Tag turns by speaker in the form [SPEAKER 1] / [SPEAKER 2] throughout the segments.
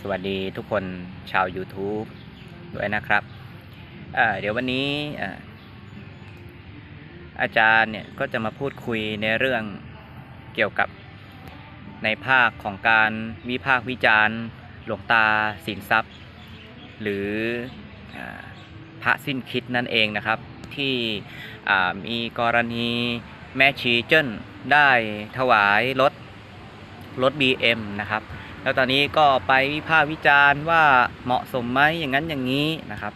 [SPEAKER 1] สวัสดีทุกคนชาว YouTube ด้วยนะครับเเดี๋ยววันนี้อาจารย์เนี่ยก็จะมาพูดคุยในเรื่องเกี่ยวกับในภาคของการวิพากษ์วิจารณ์ หลวงตาสินทรัพย์ หรืออพระสิ้นคิดนั่นเองนะครับ ที่มีกรณีแม่ชีเจิ้นได้ถวายรถรถ BM นะครับ แล้วตอนนี้ก็ไปวิพากษ์วิจารณ์ว่าเหมาะสมไหมอย่างนั้นอย่างนี้นะครับ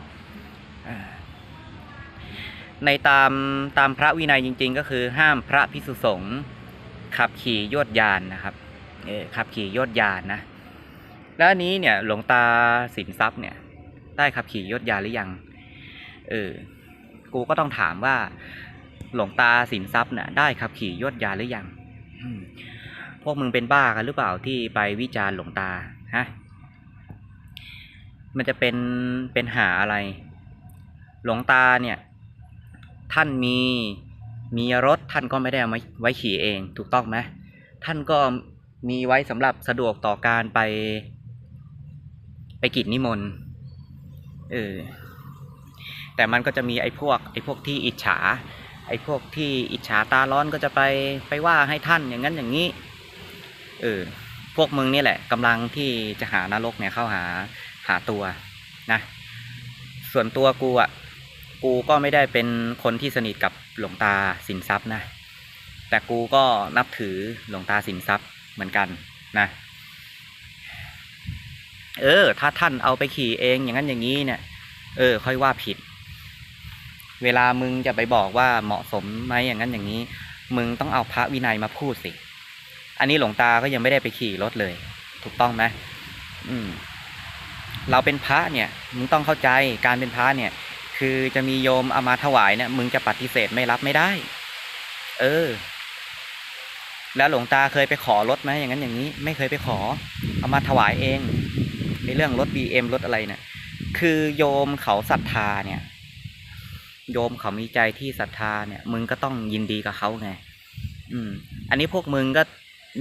[SPEAKER 1] ในตามตามพระวินัยจริง ๆ ก็คือห้ามพระพิสุสงฆ์ขับขี่ยวดยานนะครับขับขี่ยวดยานนะแล้วอันนี้เนี่ยหลวงตาสินทรัพย์เนี่ยได้ขับขี่ยวดยานหรือยัง เออ กูก็ต้องถามว่า หลวงตาสินทรัพย์เนี่ยได้ขับขี่ยวดยานหรือยัง พวกมึงเป็นบ้ากันหรือเปล่าที่ไปวิจารณ์หลวงตาฮะมันจะเป็นเป็นหาอะไร หลวงตาเนี่ย ท่านมีมีรถท่านก็ไม่ได้เอาไว้ไวขี่เอง ถูกต้องไหมท่านก็มีไว้สำหรับสะดวกต่อการไป ไปกิจนิมนต์เออแต่มันก็จะมีไอ้พวกไอ้พวกที่อิจฉา ไอ้พวกที่อิจฉาตาร้อนก็จะไปไปว่าให้ท่านอย่างนั้นอย่างนี้ เออ พวกมึงนี่แหละกำลังที่จะหานรกเนี่ยเข้าหาหาตัวนะ ส่วนตัวกูอะ กูก็ไม่ได้เป็นคนที่สนิทกับหลวงตาสินทรัพย์นะ แต่กูก็นับถือหลวงตาสินทรัพย์เหมือนกันนะ เออ ถ้าท่านเอาไปขี่เองอย่างนั้นอย่างนี้เนี่ย เออ ค่อยว่าผิด เวลามึงจะไปบอกว่าเหมาะสมไหมอย่างนั้นอย่างนี้ มึงต้องเอาพระวินัยมาพูดสิ อันนี้หลวงตาก็ยังไม่ได้ไปขี่รถเลย ถูกต้องไหมอืม เราเป็นพระเนี่ย มึงต้องเข้าใจการเป็นพระเนี่ย คือจะมีโยมเอามาถวายเนี่ยมึงจะปฏิเสธไม่รับไม่ได้ เออ แล้วหลวงตาเคยไปขอรถไหมอย่างนั้นอย่างนี้ ไม่เคยไปขอ เอามาถวายเองในเรื่องรถ BM รถอะไรเนี่ยคือโยมเขาศรัทธาเนี่ย โยมเขามีใจที่ศรัทธาเนี่ย มึงก็ต้องยินดีกับเขาไง อืม อันนี้พวกมึงก็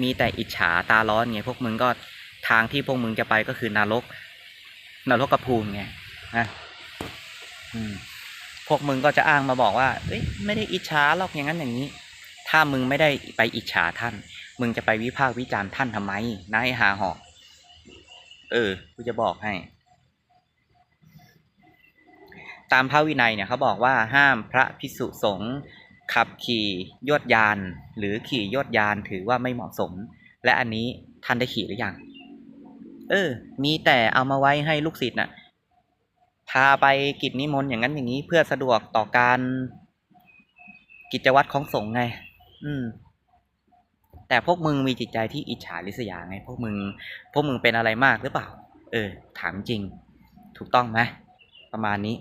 [SPEAKER 1] มีแต่อิจฉาตาร้อนไงพวกมึงก็ทางที่พวกมึงจะไปก็คือนรกนรกกระพูมไงนะพวกมึงก็จะอ้างมาบอกว่าเอ้ยไม่ได้อิจฉาหรอกอย่างนั้นอย่างนี้ ถ้ามึงไม่ได้ไปอิจฉาท่าน มึงจะไปวิพากษ์วิจารณ์ท่านทำไมนายหาหอกเออกูจะบอกให้ ตามพระวินัยเนี่ยเขาบอกว่าห้ามพระพิสุสงฆ์ ขับขี่ยวดยาน หรือขี่ยวดยานถือว่าไม่เหมาะสม และอันนี้ท่านได้ขี่หรือยัง เออ มีแต่เอามาไว้ให้ลูกศิษย์น่ะ พาไปกิจนิมนต์อย่างนั้นอย่างนี้เพื่อสะดวกต่อการกิจวัตรของสงฆ์ไง อืม แต่พวกมึงมีจิตใจที่อิจฉาริษยาไง พวกมึง พวกมึงเป็นอะไรมากหรือเปล่า เออ ถามจริง ถูกต้องไหมประมาณนี้